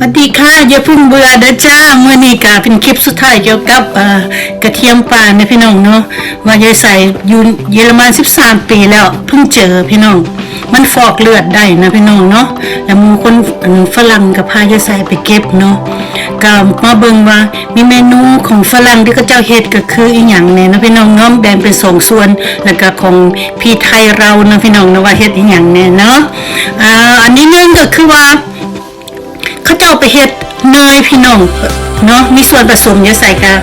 สวัสดีค่ะอย่าพิ่งเบื่อเด้อจ้าเมื่อนี้กาเป็นคลิปสุดท้ายเกี่ยวกับกระเทียมป่านะพี่น้องเนาะว่ายายใส่ยูเยอรมัน 13 ปีแล้วเพิ่งเจอพี่น้อง มันฟอกเลือดได้นะพี่น้องเนาะแล้วมูคนอันฝรั่งกับพายายใส่ไปเก็บเนาะก็มาเบิ่งว่ามีเมนูของฝรั่งที่เขาเจ้าเฮ็ดก็คืออีหยังเนี่ยนะพี่น้องเนาะแบ่งเป็นสองส่วน แล้วก็ของพี่ไทยเรานะพี่น้องนะว่าเฮ็ดอีหยังเนี่ยเนาะอ่าอันนี้นึงก็คือว่า เขาเจ้าไปเฮ็ดเนยพี่น้องเนาะมีส่วนผสมเยอะใส่กะ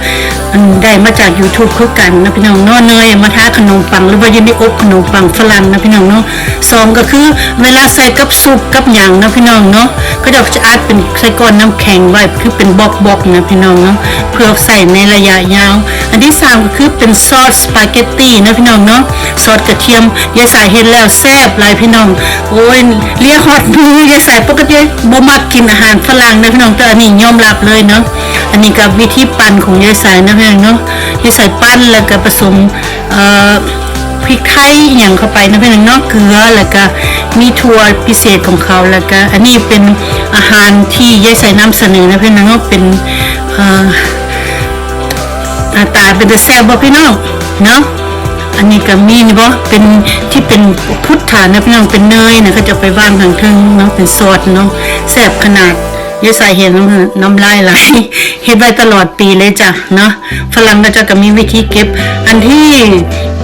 อันได้มาจาก YouTube คือกันนะพี่น้องเนาะเนยมาทาขนมปังหรือว่าอยังได้อบขนมปังฝรั่งนะพี่น้องเนาะสองก็คือเวลาใส่กับซุปกับหยังนะพี่น้องเนาะก็จะจะอาจเป็นใส่ก้อนน้ำแข็งไว้คือเป็นบล็อกๆนะพี่น้องเนาะเพื่อใส่ในระยะยาว อันที่สามก็คือเป็นซอสสปาเกตตี้นะพี่น้องเนาะซอสกระเทียมยายสายเห็นแล้วแซ่บหลายพี่น้องโอ้ยเรียกฮอตมือยายสายปกติบ่มักกินอาหารฝรั่งนะพี่น้องแต่อันนี้ยอมรับเลยเนาะอันนี้กับวิธีปั้นของยายสายนะพี่น้องเนาะยายสายปั้นแล้วก็ผสมเอ่อพริกไทยอย่างเข้าไปนะพี่น้องเนาะเกลือแล้วก็มีถั่วพิเศษของเขาแล้วก็อันนี้เป็นอาหารที่ยายสายนำเสนอนะพี่น้องเนาะเป็นเอ่อ หน้าตาเป็นแต่แซ่บบ่พี่น้องเนาะอันนี้ก็มีนี่บ่เป็นที่เป็นพุทธานะพี่น้องเป็นเนยนะเขาจะไปวางทางทึงเนาะเป็นซอสเนาะแซ่บขนาดยายใส่เห็นน้ำน้ำลายไหลเฮ็ดไว้ตลอดปีเลยจ้ะเนาะฝรั่งก็จะก็มีวิธีเก็บ อันที่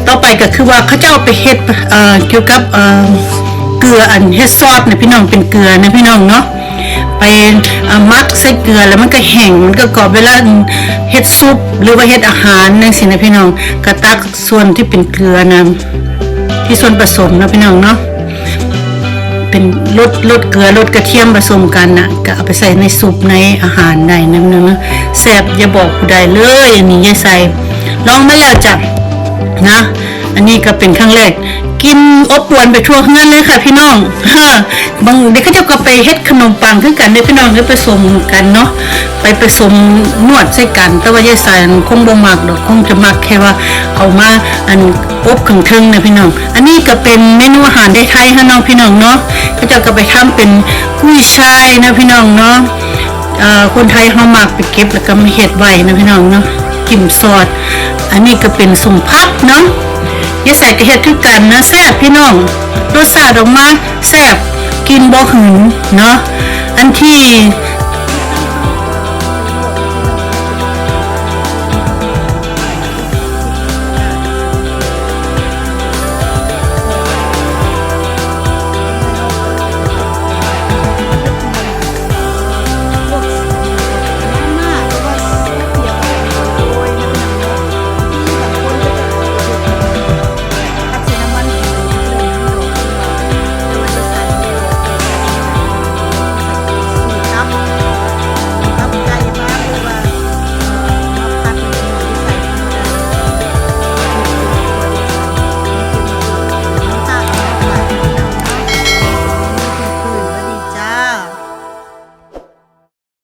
ต่อไปก็คือว่าเขาจะเอาไปเฮ็ดเอ่อเกี่ยวกับเอ่อเกลืออันเฮ็ดซอสนะพี่น้องเป็นเกลือนะพี่น้องเนาะ ไปเอามักใส่เกลือแล้วมันก็แห้งมันก็กรอบเวลาเฮ็ดซุปหรือว่าเฮ็ดอาหารนั่นสินะพี่น้องก็ตักส่วนที่เป็นเกลือนะที่ส่วนผสมนะพี่น้องเนาะเป็นลดลดเกลือลดกระเทียมผสมกันนะก็เอาไปใส่ในซุปในอาหารได้นะพี่น้องนะแซ่บอย่าบอกผู้ใดเลยอันนี้อย่าใส่ลองมาแล้วจ้ะนะ อันนี้ก็เป็นครั้งแรก กินอบอวนไปทั่วเงินเลยค่ะพี่น้องบางเด็กก็จะก็ไปเฮ็ดขนมปังคือกันเด้อพี่น้องก็ผสมกันเนาะไปผสมนวดใส่กัน แต่ว่ายายสายคงบ่มักดอกคงจะมักแค่ว่าเอามาอันอบขึงทึงนะพี่น้อง อันนี้ก็เป็นเมนูอาหารไทยๆฮะน้องพี่น้องเนาะก็จะก็ไปทำเป็นกุ้ยช่ายนะพี่น้องเนาะคนไทยเขามักไปเก็บแล้วก็มาเฮ็ดไว้นะพี่น้องเนาะจิ้มซอสอันนี้ก็เป็นสมพักเนาะ ยใส่กระเฮ็ดคือกันนะแซ่บพี่น้องรสชาติออกมาแซ่บกินบ่หืนเนาะอันที่